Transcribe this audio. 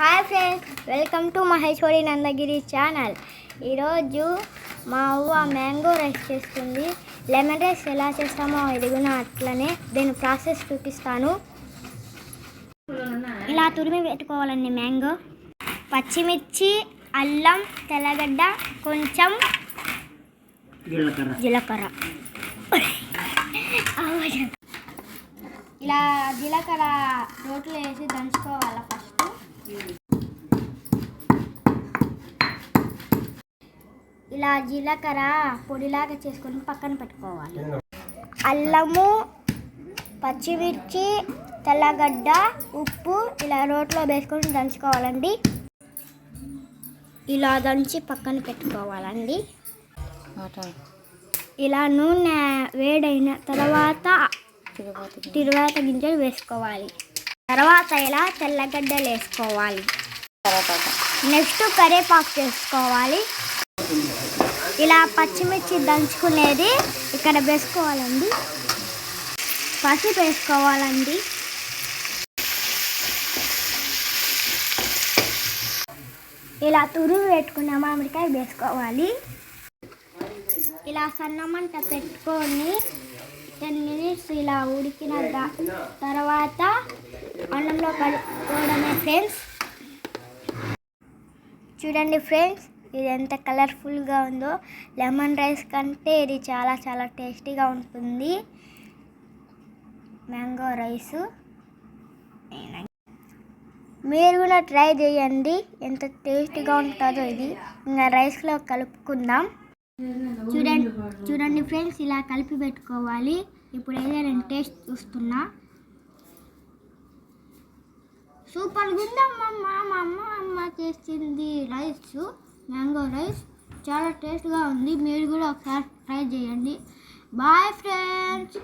Hi friends welcome to Maheshwari Nandagiri channel. ఈరోజు మా అవ్వ మ్యాంగో రైస్ చేస్తుంది. లెమన్ రైస్ ఎలా చేస్తామో ఎదుగున అట్లనే దీని ప్రాసెస్ చూపిస్తాను. ఇలా తురిమి పెట్టుకోవాలండి మ్యాంగో. పచ్చిమిర్చి అల్లం తెల్లగడ్డ కొంచెం జీలకర్ర. ఇలా జీలకర్ర రోట్లో వేసి దంచుకోవాలి ఫస్ట్. ఇలా జీలకర్ర పొడిలాగా చేసుకొని పక్కన పెట్టుకోవాలి. అల్లము పచ్చిమిర్చి తెల్లగడ్డ ఉప్పు ఇలా రోట్లో వేసుకొని దంచుకోవాలండి. ఇలా దంచి పక్కన పెట్టుకోవాలండి. ఇలా నూనె వేడైన తర్వాత తిరువాత గింజలు వేసుకోవాలి. తర్వాత ఇలా తెల్లగడ్డలు వేసుకోవాలి? నెక్స్ట్ కరివేపాకు చేసుకోవాలి. ఇలా పచ్చిమిర్చి దంచుకునేది ఇక్కడ వేసుకోవాలండి. పసుపు వేసుకోవాలండి. ఇలా తురుగు పెట్టుకున్న మామిడికాయ వేసుకోవాలి. ఇలా సన్నమంట పెట్టుకొని టెన్ మినిట్స్ ఇలా ఉడికిన తర్వాత అన్నంలో కలుపుకోవడమే ఫ్రెండ్స్. చూడండి ఫ్రెండ్స్ ఇది ఎంత కలర్ఫుల్గా ఉందో. లెమన్ రైస్ కంటే ఇది చాలా చాలా టేస్టీగా ఉంటుంది. Mango rice. మీరు కూడా ట్రై చేయండి. ఎంత టేస్టీగా ఉంటుందో ఇది. ఇంకా రైస్లో కలుపుకుందాం. చూడండి చూడండి ఫ్రెండ్స్ ఇలా కలిపి పెట్టుకోవాలి. ఇప్పుడు ఏదైనా నేను టేస్ట్ చూస్తున్నా. సూపర్ ఉందమ్మా మా అమ్మ అమ్మ చేసింది రైస్ మ్యాంగో రైస్. చాలా టేస్ట్గా ఉంది. మీరు కూడా ఒకసారి ట్రై చేయండి. Bye friends.